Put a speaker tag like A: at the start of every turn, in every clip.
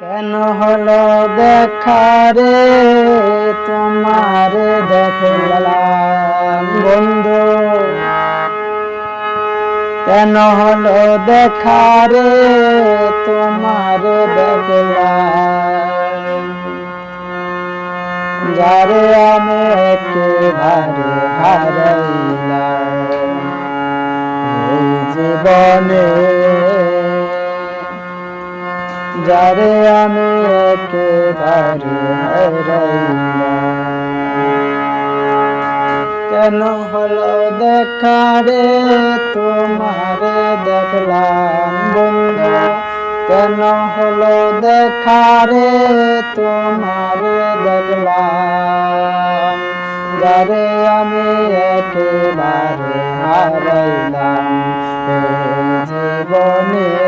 A: কেন হলো দেখারে তোমার দেখলাম বন্ধু। কেন হলো দেখারে তোমার দেখলাম। যারে আমি একেবারে হারাইলাম জীবনে যারে আমি একেবারে কেন হলো দেখারে তোমারে দেখলাম বন্ধু। কেন হলো দেখারে তোমারে দেখলাম। যারে আমি একেবারে হারাইলাম। জীবনে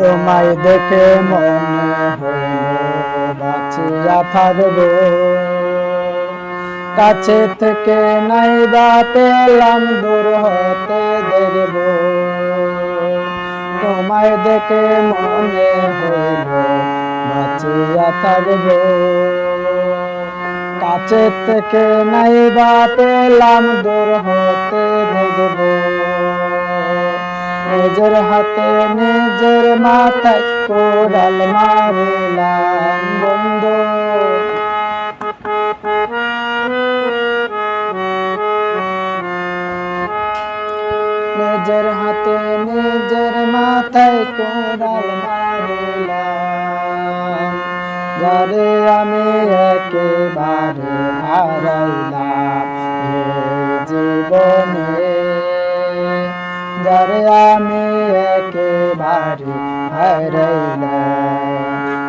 A: তোমায় দেখে মনে হইল, বাঁচিয়া থাকব। কাছে থেকে নাই বা পেলাম, দূর হতে দেখব। তোমায় দেখে মনে হইল, বাঁচিয়া থাকব। কাছে থেকে নাই বা পেলাম, দূর নিজের হাতে নিজের মাথায় কোড়াল মারিলাম, বন্ধু। নিজের হাতে নিজের মাথায় কোড়াল মারিলাম, যারে আমি একেবারে হারাইলাম একেবারে হারাইলাম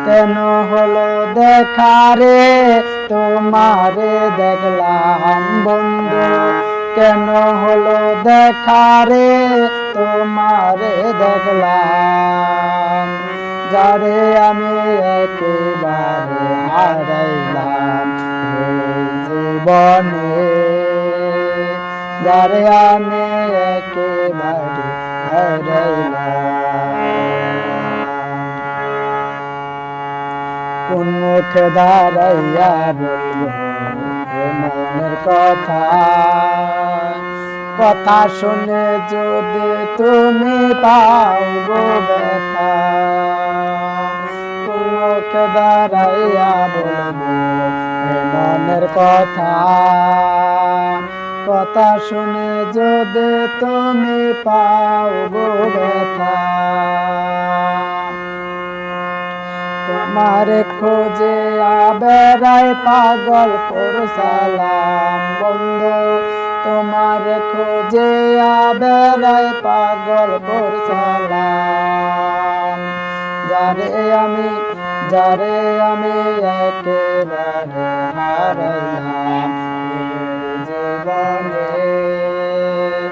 A: কেন হলো দেখারে তোমারে দেখলাম বন্ধু। কেন হলো দেখারে তোমারে দেখলাম। যারে আমি একেবারে হারাইলাম। জীবনে যারে আমি একেবারে কোন মুখে দাঁড়াইয়া বলব মনের কথা কথা শুনে যদি তুমি পাও গো ব্যথা কোন মুখে দাঁড়াইয়া বলব মনের কথা কথা শুনে যদি তুমি পাও গো ব্যথা, তোমার খোঁজে আবেড়াই পাগল পর সালাম। বন্ধু, তোমার খোঁজে আবেড়াই পাগল পর সালাম। যারে আমি যারে আমি একেবারে হারাইলাম এই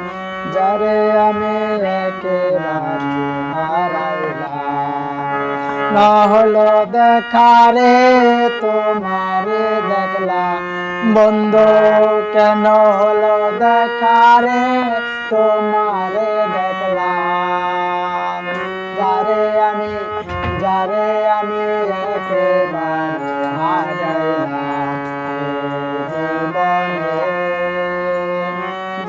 A: যারে আমি একেবারে না হলো দেখারে তোমারে দেখলাম বন্ধ, কেন হলো দেখারে তোমারে দেখলাম যারে আমি যারে আমি একেবারে